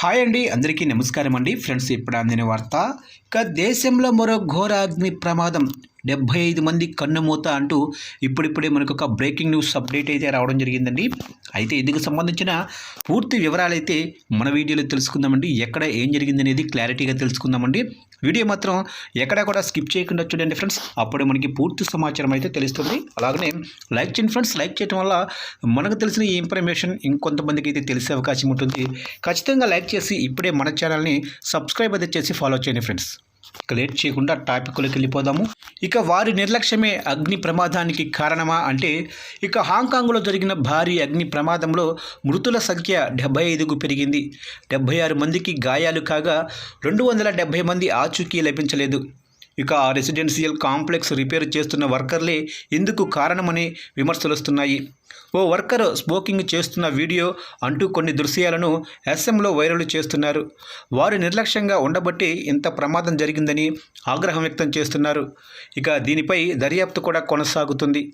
Hi అండి అందరికీ నమస్కారం అండి. ఫ్రెండ్స్ ఇప్పుడు అందిన వార్త ఇక దేశంలో మరో ఘోర అగ్ని ప్రమాదం. డెబ్బై ఐదు మంది కన్నుమూత అంటూ ఇప్పుడిప్పుడే మనకు ఒక బ్రేకింగ్ న్యూస్ అప్డేట్ అయితే రావడం జరిగిందండి. అయితే ఇందుకు సంబంధించిన పూర్తి వివరాలు అయితే మన వీడియోలో తెలుసుకుందామండి. ఎక్కడ ఏం జరిగింది అనేది క్లారిటీగా తెలుసుకుందామండి. వీడియో మాత్రం ఎక్కడా కూడా స్కిప్ చేయకుండా చూడండి ఫ్రెండ్స్. అప్పుడే మనకి పూర్తి సమాచారం అయితే తెలుస్తుంది. అలాగనే లైక్ చేయండి ఫ్రెండ్స్. లైక్ చేయడం వల్ల మనకు తెలిసిన ఈ ఇన్ఫర్మేషన్ ఇంకొంతమందికి అయితే తెలిసే అవకాశం ఉంటుంది. ఖచ్చితంగా లైక్ చేసి ఇప్పుడే మన ఛానల్ని సబ్స్క్రైబ్ అయితే చేసి ఫాలో చేయండి ఫ్రెండ్స్. ఇక లేట్ చేయకుండా టాపిక్లోకి వెళ్ళిపోదాము. ఇక వారి నిర్లక్ష్యమే అగ్ని ప్రమాదానికి కారణమా అంటే ఇక హాంకాంగ్లో జరిగిన భారీ అగ్ని ప్రమాదంలో మృతుల సంఖ్య డెబ్బై ఐదుకు పెరిగింది. డెబ్బై ఆరు మందికి గాయాలు కాగా రెండు వందల డెబ్బై మంది ఆచూకీ లభించలేదు. ఇక ఆ రెసిడెన్షియల్ కాంప్లెక్స్ రిపేర్ చేస్తున్న వర్కర్లే ఇందుకు కారణమని విమర్శలు వస్తున్నాయి ఓ వర్కర్ స్మోకింగ్ చేస్తున్న వీడియో అంటూ కొన్ని దృశ్యాలను ఎస్ఎంలో వైరల్ చేస్తున్నారు. వారు నిర్లక్ష్యంగా ఉండబట్టి ఇంత ప్రమాదం జరిగిందని ఆగ్రహం వ్యక్తం చేస్తున్నారు. ఇక దీనిపై దర్యాప్తు కూడా కొనసాగుతుంది.